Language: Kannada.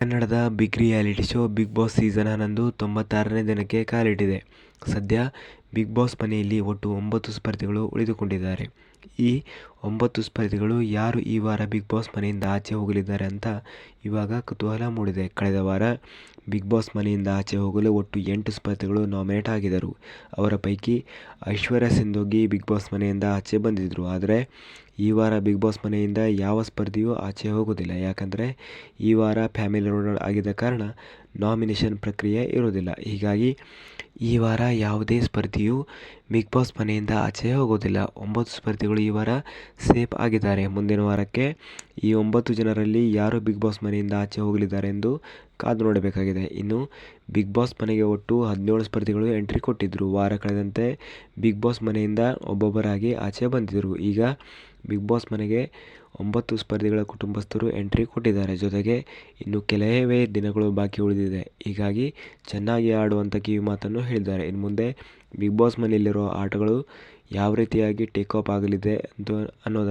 ಕನ್ನಡದ big reality show big boss season ಹನ್ನೊಂದು ತೊಂಬತ್ತಾರನೇ ದಿನಕ್ಕೆ ಕಾಲಿಟ್ಟಿದೆ. ಸದ್ಯ ಬಿಗ್ ಬಾಸ್ ಮನೆಯಲ್ಲಿ ಒಟ್ಟು ಒಂಬತ್ತು ಸ್ಪರ್ಧಿಗಳು ಉಳಿದುಕೊಂಡಿದ್ದಾರೆ. ಈ ಒಂಬತ್ತು ಸ್ಪರ್ಧಿಗಳು ಯಾರು ಈ ವಾರ ಬಿಗ್ ಬಾಸ್ ಮನೆಯಿಂದ ಆಚೆ ಹೋಗಲಿದ್ದಾರೆ ಅಂತ ಇವಾಗ ಕುತೂಹಲ ಮೂಡಿದೆ. ಕಳೆದ ವಾರ ಬಿಗ್ ಬಾಸ್ ಮನೆಯಿಂದ ಆಚೆ ಹೋಗಲು ಒಟ್ಟು ಎಂಟು ಸ್ಪರ್ಧಿಗಳು ನಾಮಿನೇಟ್ ಆಗಿದ್ದರು. ಅವರ ಪೈಕಿ ಐಶ್ವರ್ಯ ಸಿಂಧೋಗಿ ಬಿಗ್ ಬಾಸ್ ಮನೆಯಿಂದ ಆಚೆ ಬಂದಿದ್ದರು ಆದರೆ ಈ ವಾರ ಬಿಗ್ ಬಾಸ್ ಮನೆಯಿಂದ ಯಾವ ಸ್ಪರ್ಧಿಯೂ ಆಚೆ ಹೋಗೋದಿಲ್ಲ. ಯಾಕಂದರೆ ಈ ವಾರ ಫ್ಯಾಮಿಲಿ ರೋಡ್ ಆಗಿದ್ದ ಕಾರಣ ನಾಮಿನೇಷನ್ ಪ್ರಕ್ರಿಯೆ ಇರೋದಿಲ್ಲ. ಹೀಗಾಗಿ ಈ ವಾರ ಯಾವುದೇ ಸ್ಪರ್ಧಿಯು ಬಿಗ್ ಬಾಸ್ ಮನೆಯಿಂದ ಆಚೆ ಹೋಗೋದಿಲ್ಲ. ಒಂಬತ್ತು ಸ್ಪರ್ಧಿಗಳು ಈ ವಾರ ಸೇಫ್ ಆಗಿದ್ದಾರೆ. ಮುಂದಿನ ವಾರಕ್ಕೆ ಈ ಒಂಬತ್ತು ಜನರಲ್ಲಿ ಯಾರು ಬಿಗ್ ಬಾಸ್ ಮನೆಯಿಂದ ಆಚೆ ಹೋಗಲಿದ್ದಾರೆ ಎಂದು ಕಾದು ನೋಡಬೇಕಾಗಿದೆ ಇನ್ನು ಬಿಗ್ ಬಾಸ್ ಮನೆಗೆ ಒಟ್ಟು ಹದಿನೇಳು ಸ್ಪರ್ಧಿಗಳು ಎಂಟ್ರಿ ಕೊಟ್ಟಿದ್ದರು ವಾರ ಕಳೆದಂತೆ ಬಿಗ್ ಬಾಸ್ ಮನೆಯಿಂದ ಒಬ್ಬೊಬ್ಬರಾಗಿ ಆಚೆ ಬಂದಿದ್ದರು ಈಗ ಬಿಗ್ ಬಾಸ್ ಮನೆಗೆ ಒಂಬತ್ತು ಸ್ಪರ್ಧಿಗಳ ಕುಟುಂಬಸ್ಥರು ಎಂಟ್ರಿ ಕೊಟ್ಟಿದ್ದಾರೆ. ಜೊತೆಗೆ ಇನ್ನು ಕೆಲವೇ ದಿನಗಳು ಬಾಕಿ ಉಳಿದಿದೆ. ಹೀಗಾಗಿ ಚೆನ್ನಾಗಿ ಆಡುವಂಥ ಕಿವಿ ಮಾತನ್ನು ಹೇಳಿದ್ದಾರೆ. ಇನ್ಮುಂದೆ ಬಿಗ್ ಬಾಸ್ ಮನೆಯಲ್ಲಿರುವ ಆಟಗಳು ಯಾವ ರೀತಿಯಾಗಿ ಟೇಕ್ ಆಫ್ ಆಗಲಿದೆ ಅನ್ನೋದನ್ನ